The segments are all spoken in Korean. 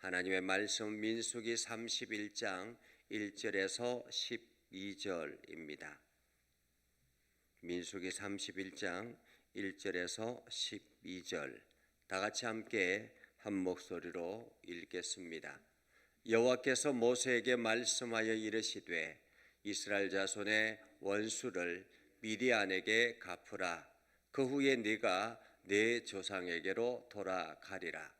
하나님의 말씀 민수기 31장 1절에서 12절입니다. 민수기 31장 1절에서 12절 다 같이 함께 한 목소리로 읽겠습니다. 여호와께서 모세에게 말씀하여 이르시되 이스라엘 자손의 원수를 미디안에게 갚으라 그 후에 네가 내 조상에게로 돌아가리라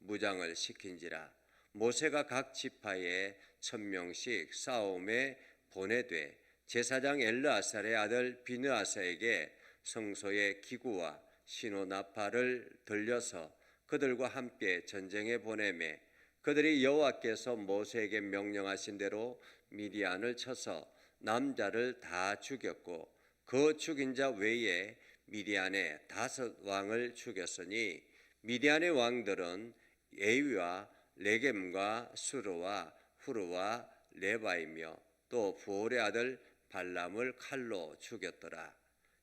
무장을 시킨지라 모세가 각 지파에 천 명씩 싸움에 보내되 제사장 엘르아살의 아들 비느아사에게 성소의 기구와 신호 나팔을 들려서 그들과 함께 전쟁에 보내매 그들이 여호와께서 모세에게 명령하신 대로 미디안을 쳐서 남자를 다 죽였고 그 죽인 자 외에 미디안의 다섯 왕을 죽였으니 미디안의 왕들은 에위와 레겜과 수르와 후르와 레바이며 또 부올의 아들 발람을 칼로 죽였더라.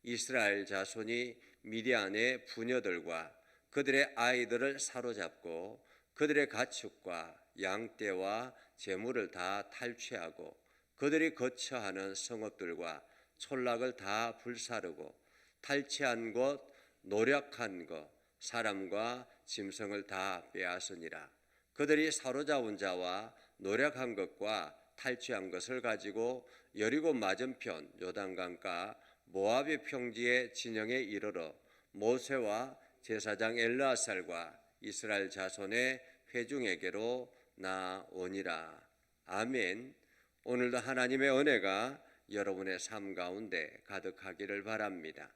이스라엘 자손이 미디안의 부녀들과 그들의 아이들을 사로잡고 그들의 가축과 양떼와 재물을 다 탈취하고 그들이 거처하는 성읍들과 촌락을 다 불사르고 탈취한 곳, 노력한 것, 사람과 짐승을 다 빼앗으니라. 그들이 사로잡은 자와 노력한 것과 탈취한 것을 가지고 여리고 맞은편 요단강가 모압의 평지의 진영에 이르러 모세와 제사장 엘르아살과 이스라엘 자손의 회중에게로 나오니라. 아멘. 오늘도 하나님의 은혜가 여러분의 삶 가운데 가득하기를 바랍니다.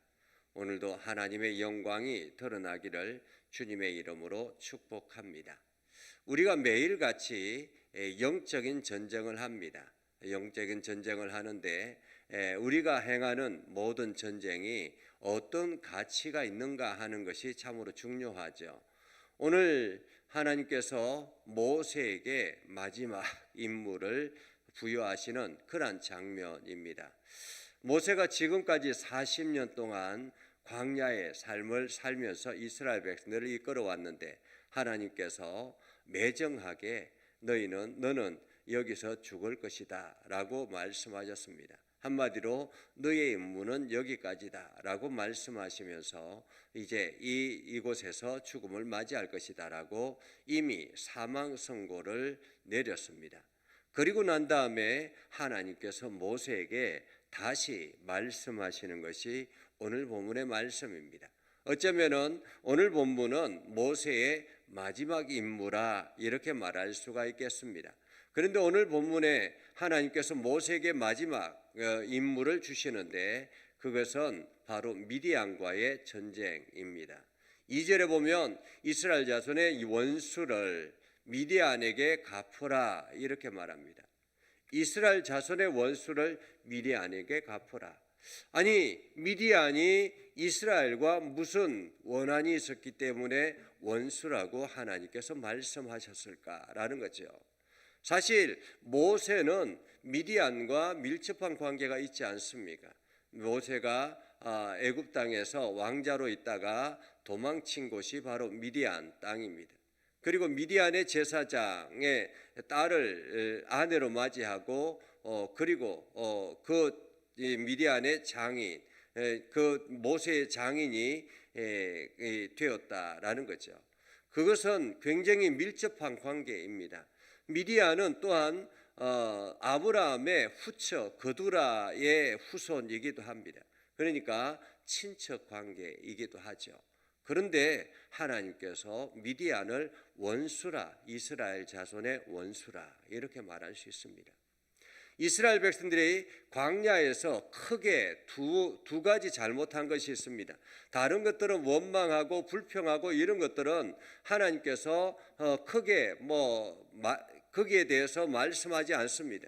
오늘도 하나님의 영광이 드러나기를 주님의 이름으로 축복합니다. 우리가 매일같이 영적인 전쟁을 합니다. 영적인 전쟁을 하는데 우리가 행하는 모든 전쟁이 어떤 가치가 있는가 하는 것이 참으로 중요하죠. 오늘 하나님께서 모세에게 마지막 임무를 부여하시는 그러한 장면입니다. 모세가 지금까지 40년 동안 광야의 삶을 살면서 이스라엘 백성들을 이끌어 왔는데 하나님께서 매정하게 너희는 너는 여기서 죽을 것이다라고 말씀하셨습니다. 한마디로 너의 임무는 여기까지다라고 말씀하시면서 이제 이 이곳에서 죽음을 맞이할 것이다라고 이미 사망 선고를 내렸습니다. 그리고 난 다음에 하나님께서 모세에게 다시 말씀하시는 것이 오늘 본문의 말씀입니다. 어쩌면은 오늘 본문은 모세의 마지막 임무라 이렇게 말할 수가 있겠습니다. 그런데 오늘 본문에 하나님께서 모세에게 마지막 어, 임무를 주시는데 그것은 바로 미디안과의 전쟁입니다. 2절에 보면 이스라엘 자손의 원수를 미디안에게 갚으라 이렇게 말합니다. 이스라엘 자손의 원수를 미디안에게 갚으라. 아니 미디안이 이스라엘과 무슨 원한이 있었기 때문에 원수라고 하나님께서 말씀하셨을까라는 거죠. 사실 모세는 미디안과 밀접한 관계가 있지 않습니까? 모세가 아, 애굽 땅에서 왕자로 있다가 도망친 곳이 바로 미디안 땅입니다. 그리고 미디안의 제사장의 딸을 아내로 맞이하고 어, 그리고 어, 그 미디안의 장인 그 모세의 장인이 되었다라는 거죠. 그것은 굉장히 밀접한 관계입니다. 미디안은 또한 어, 아브라함의 후처 거두라의 후손이기도 합니다. 그러니까 친척 관계이기도 하죠. 그런데 하나님께서 미디안을 원수라 이스라엘 자손의 원수라 이렇게 말할 수 있습니다. 이스라엘 백성들이 광야에서 크게 두, 두 가지 잘못한 것이 있습니다. 다른 것들은 원망하고 불평하고 이런 것들은 하나님께서 어, 크게 뭐 마, 거기에 대해서 말씀하지 않습니다.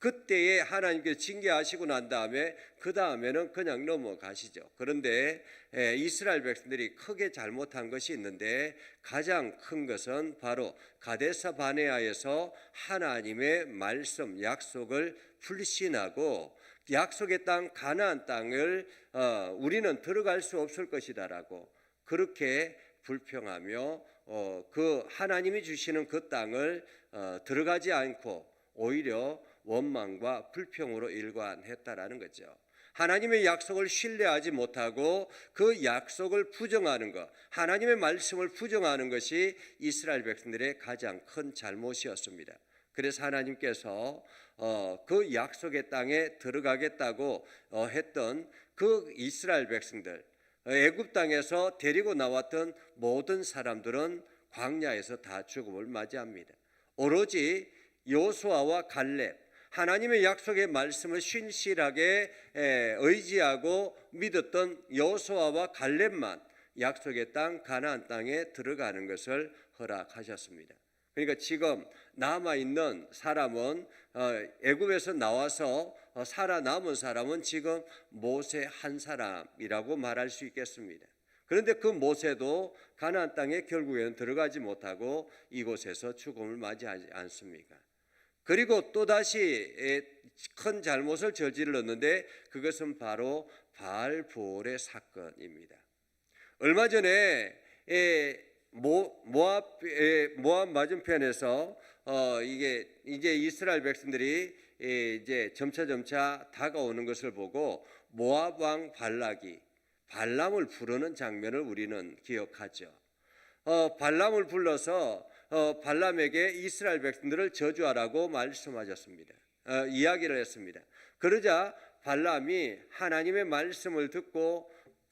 그때에 하나님께 징계하시고 난 다음에 그 다음에는 그냥 넘어가시죠. 그런데 에, 이스라엘 백성들이 크게 잘못한 것이 있는데 가장 큰 것은 바로 가데사 바네아에서 하나님의 말씀 약속을 불신하고 약속의 땅 가나안 땅을 어, 우리는 들어갈 수 없을 것이다라고 그렇게 불평하며 어, 그 하나님이 주시는 그 땅을 어, 들어가지 않고 오히려 원망과 불평으로 일관했다라는 거죠. 하나님의 약속을 신뢰하지 못하고 그 약속을 부정하는 것, 하나님의 말씀을 부정하는 것이 이스라엘 백성들의 가장 큰 잘못이었습니다. 그래서 하나님께서 어, 그 약속의 땅에 들어가겠다고 어, 했던 그 이스라엘 백성들, 어, 애굽 땅에서 데리고 나왔던 모든 사람들은 광야에서 다 죽음을 맞이합니다. 오로지 요수아와 갈렙 하나님의 약속의 말씀을 신실하게 의지하고 믿었던 여호수아와 갈렙만 약속의 땅 가나안 땅에 들어가는 것을 허락하셨습니다. 그러니까 지금 남아 있는 사람은 어, 애굽에서 나와서 어, 살아남은 사람은 지금 모세 한 사람이라고 말할 수 있겠습니다. 그런데 그 모세도 가나안 땅에 결국에는 들어가지 못하고 이곳에서 죽음을 맞이하지 않습니까? 그리고 또 다시 큰 잘못을 저질렀는데 그것은 바로 바알보올의 사건입니다. 얼마 전에 모압 모압 맞은편에서 어 이게 이제 이스라엘 백성들이 이제 점차 점차 다가오는 것을 보고 모압 왕 발락이 발람을 부르는 장면을 우리는 기억하죠. 어 발람을 불러서 어, 발람에게 이스라엘 백성들을 저주하라고 말씀하셨습니다. 어, 이야기를 했습니다. 그러자 발람이 하나님의 말씀을 듣고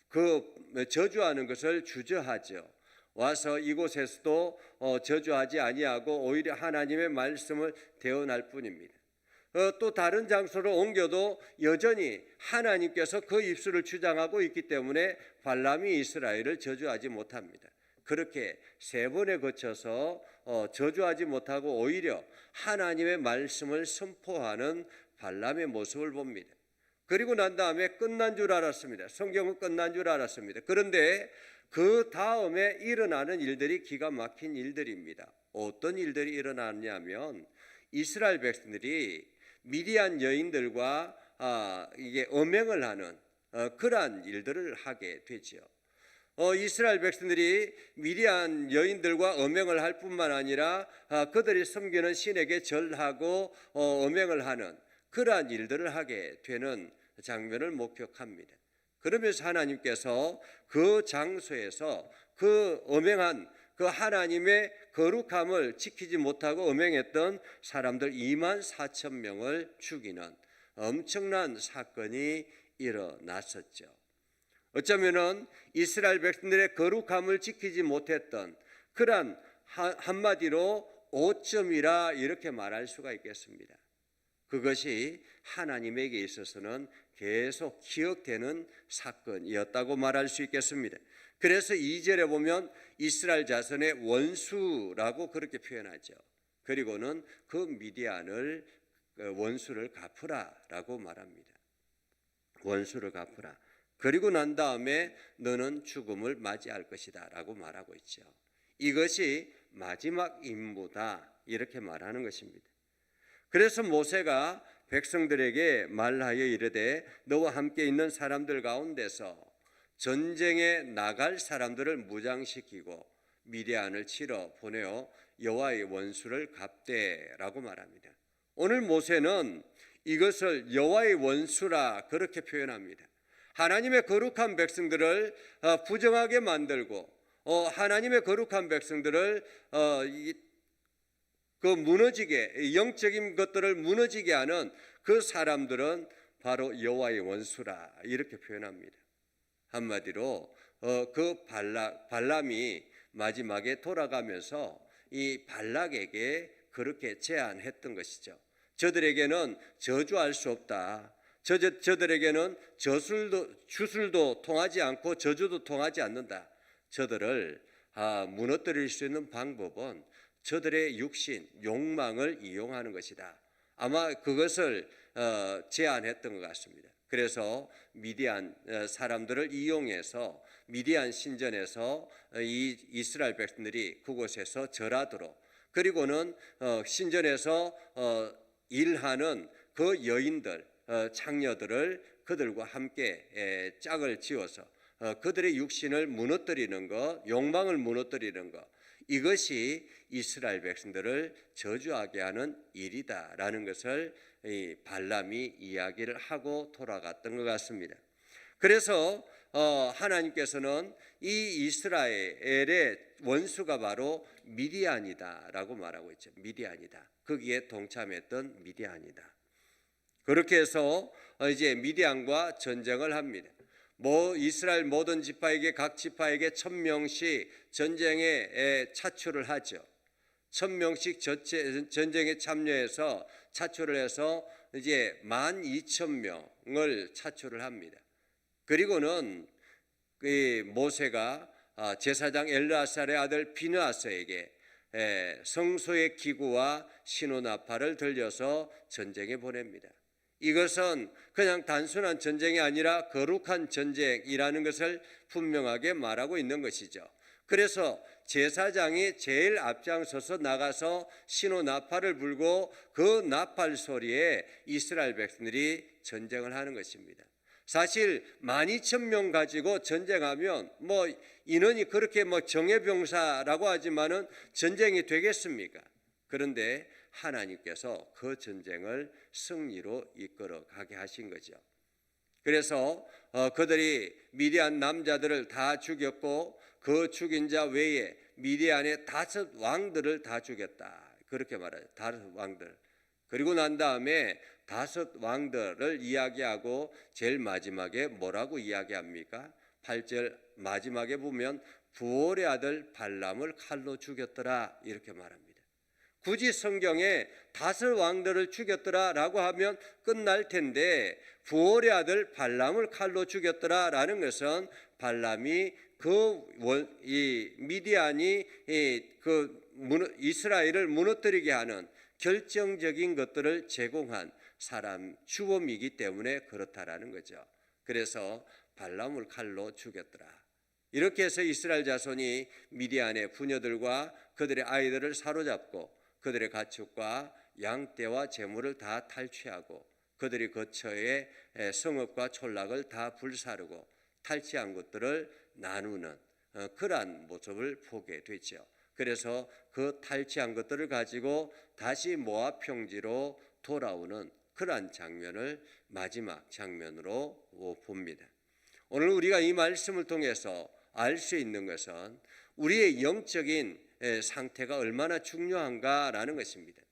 그 저주하는 것을 주저하죠. 와서 이곳에서도 어, 저주하지 아니하고 오히려 하나님의 말씀을 대언할 뿐입니다. 어, 또 다른 장소로 옮겨도 여전히 하나님께서 그 입술을 주장하고 있기 때문에 발람이 이스라엘을 저주하지 못합니다. 그렇게 세 번에 거쳐서 어, 저주하지 못하고 오히려 하나님의 말씀을 선포하는 발람의 모습을 봅니다. 그리고 난 다음에 끝난 줄 알았습니다. 성경은 끝난 줄 알았습니다. 그런데 그 다음에 일어나는 일들이 기가 막힌 일들입니다. 어떤 일들이 일어났냐면 이스라엘 백성들이 미디안 여인들과 아, 이게 엄행을 하는 어, 그러한 일들을 하게 되죠. 어, 이스라엘 백성들이 미리안 여인들과 엄행을 할 뿐만 아니라 아, 그들이 섬기는 신에게 절하고 어, 엄행을 하는 그러한 일들을 하게 되는 장면을 목격합니다. 그러면서 하나님께서 그 장소에서 그 엄행한 그 하나님의 거룩함을 지키지 못하고 엄행했던 사람들 2만 4천 명을 죽이는 엄청난 사건이 일어났었죠. 어쩌면은 이스라엘 백성들의 거룩함을 지키지 못했던 그러한 한마디로 오점이라 이렇게 말할 수가 있겠습니다. 그것이 하나님에게 있어서는 계속 기억되는 사건이었다고 말할 수 있겠습니다. 그래서 2절에 보면 이스라엘 자손의 원수라고 그렇게 표현하죠. 그리고는 그 미디안을 그 원수를 갚으라라고 말합니다. 원수를 갚으라. 그리고 난 다음에 너는 죽음을 맞이할 것이다 라고 말하고 있죠. 이것이 마지막 임무다 이렇게 말하는 것입니다. 그래서 모세가 백성들에게 말하여 이르되 너와 함께 있는 사람들 가운데서 전쟁에 나갈 사람들을 무장시키고 미디안을 치러 보내어 여호와의 원수를 갚되라고 말합니다. 오늘 모세는 이것을 여호와의 원수라 그렇게 표현합니다. 하나님의 거룩한 백성들을 어, 부정하게 만들고 어, 하나님의 거룩한 백성들을 어, 그 무너지게 영적인 것들을 무너지게 하는 그 사람들은 바로 여호와의 원수라 이렇게 표현합니다. 한마디로 그 발락 발람이 마지막에 돌아가면서 이 발락에게 그렇게 제안했던 것이죠. 저들에게는 저주할 수 없다. 저, 저, 저들에게는 저술도 주술도 통하지 않고 저주도 통하지 않는다. 저들을 아, 무너뜨릴 수 있는 방법은 저들의 육신, 욕망을 이용하는 것이다. 아마 그것을 어, 제안했던 것 같습니다. 그래서 미디안 어, 사람들을 이용해서 미디안 신전에서 어, 이 이스라엘 백성들이 그곳에서 절하도록 그리고는 어, 신전에서 어, 일하는 그 여인들, 어, 창녀들을 그들과 함께 에, 짝을 지어서 어, 그들의 육신을 무너뜨리는 것, 욕망을 무너뜨리는 것, 이것이 이스라엘 백성들을 저주하게 하는 일이다라는 것을 이 발람이 이야기를 하고 돌아갔던 것 같습니다. 그래서 어, 하나님께서는 이 이스라엘의 원수가 바로 미디안이다라고 말하고 있죠. 미디안이다. 거기에 동참했던 미디안이다. 그렇게 해서 어, 이제 미디안과 전쟁을 합니다. 뭐 이스라엘 모든 지파에게 각 지파에게 천 명씩 전쟁에 에, 차출을 하죠. 천 명씩 전쟁에 참여해서 차출을 해서 이제 만 이천 명을 차출을 합니다. 그리고는 그 모세가 아, 제사장 엘르아살의 아들 비느아스에게 에, 성소의 기구와 신호나팔을 들려서 전쟁에 보냅니다. 이것은 그냥 단순한 전쟁이 아니라 거룩한 전쟁이라는 것을 분명하게 말하고 있는 것이죠. 그래서 제사장이 제일 앞장서서 나가서 신호 나팔을 불고 그 나팔 소리에 이스라엘 백성들이 전쟁을 하는 것입니다. 사실 12,000명 가지고 전쟁하면 뭐 인원이 그렇게 뭐 정예병사라고 하지만은 전쟁이 되겠습니까? 그런데 하나님께서 그 전쟁을 승리로 이끌어 가게 하신 거죠. 그래서 어, 그들이 미디안 남자들을 다 죽였고 그 죽인 자 외에 미디안의 다섯 왕들을 다 죽였다. 그렇게 말해요. 다섯 왕들. 그리고 난 다음에 다섯 왕들을 이야기하고 제일 마지막에 뭐라고 이야기합니까? 8절 마지막에 보면 부올의 아들 발람을 칼로 죽였더라 이렇게 말합니다. 굳이 성경에 다섯 왕들을 죽였더라라고 하면 끝날 텐데 부올의 아들 발람을 칼로 죽였더라라는 것은 발람이 그이 미디안이 이 그 이스라엘을 무너뜨리게 하는 결정적인 것들을 제공한 사람 주범이기 때문에 그렇다라는 거죠. 그래서 발람을 칼로 죽였더라. 이렇게 해서 이스라엘 자손이 미디안의 부녀들과 그들의 아이들을 사로잡고 그들의 가축과 양떼와 재물을 다 탈취하고 그들이 거처의 성읍과 촌락을 다 불사르고 탈취한 것들을 나누는 어, 그러한 모습을 보게 되죠. 그래서 그 탈취한 것들을 가지고 다시 모압 평지로 돌아오는 그러한 장면을 마지막 장면으로 봅니다. 오늘 우리가 이 말씀을 통해서 알 수 있는 것은 우리의 영적인 상태가 얼마나 중요한가라는 것입니다.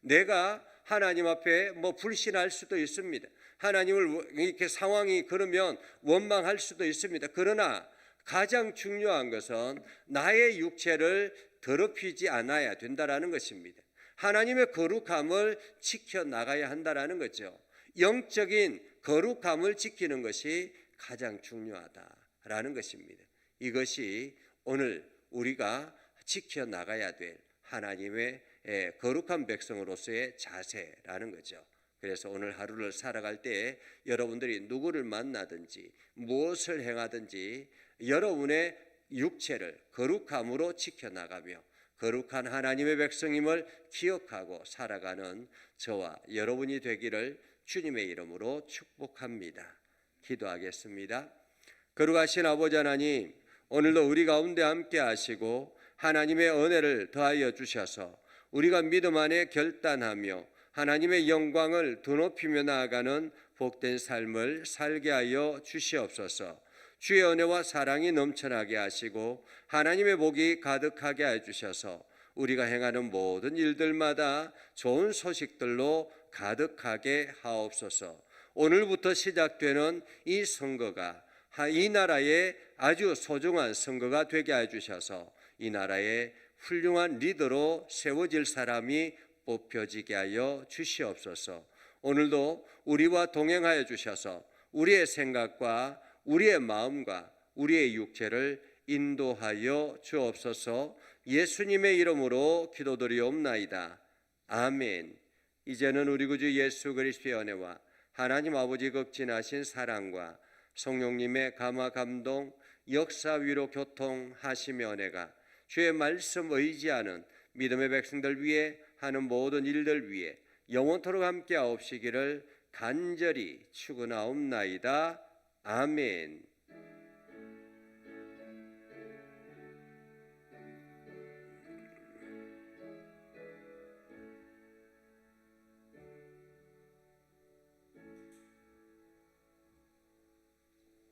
내가 하나님 앞에 뭐 불신할 수도 있습니다. 하나님을 이렇게 상황이 그러면 원망할 수도 있습니다. 그러나 가장 중요한 것은 나의 육체를 더럽히지 않아야 된다라는 것입니다. 하나님의 거룩함을 지켜 나가야 한다라는 거죠. 영적인 거룩함을 지키는 것이 가장 중요하다라는 것입니다. 이것이 오늘 우리가 지켜 나가야 될 하나님의 거룩한 백성으로서의 자세라는 거죠. 그래서 오늘 하루를 살아갈 때 여러분들이 누구를 만나든지 무엇을 행하든지 여러분의 육체를 거룩함으로 지켜나가며 거룩한 하나님의 백성임을 기억하고 살아가는 저와 여러분이 되기를 주님의 이름으로 축복합니다. 기도하겠습니다. 거룩하신 아버지 하나님, 오늘도 우리 가운데 함께 하시고 하나님의 은혜를 더하여 주셔서 우리가 믿음 안에 결단하며 하나님의 영광을 드높이며 나아가는 복된 삶을 살게 하여 주시옵소서. 주의 은혜와 사랑이 넘쳐나게 하시고 하나님의 복이 가득하게 해 주셔서 우리가 행하는 모든 일들마다 좋은 소식들로 가득하게 하옵소서. 오늘부터 시작되는 이 선거가 이 나라의 아주 소중한 선거가 되게 해 주셔서 이 나라의 훌륭한 리더로 세워질 사람이 뽑혀지게 하여 주시옵소서. 오늘도 우리와 동행하여 주셔서 우리의 생각과 우리의 마음과 우리의 육체를 인도하여 주옵소서. 예수님의 이름으로 기도드리옵나이다. 아멘. 이제는 우리 구주 예수 그리스도의 은혜와 하나님 아버지 극진하신 사랑과 성령님의 감화 감동 역사 위로 교통하시며 은혜가 주의 말씀 의지하는 믿음의 백성들 위해 하는 모든 일들 위해 영원토록 함께 하옵시기를 간절히 축원하옵나이다. 아멘.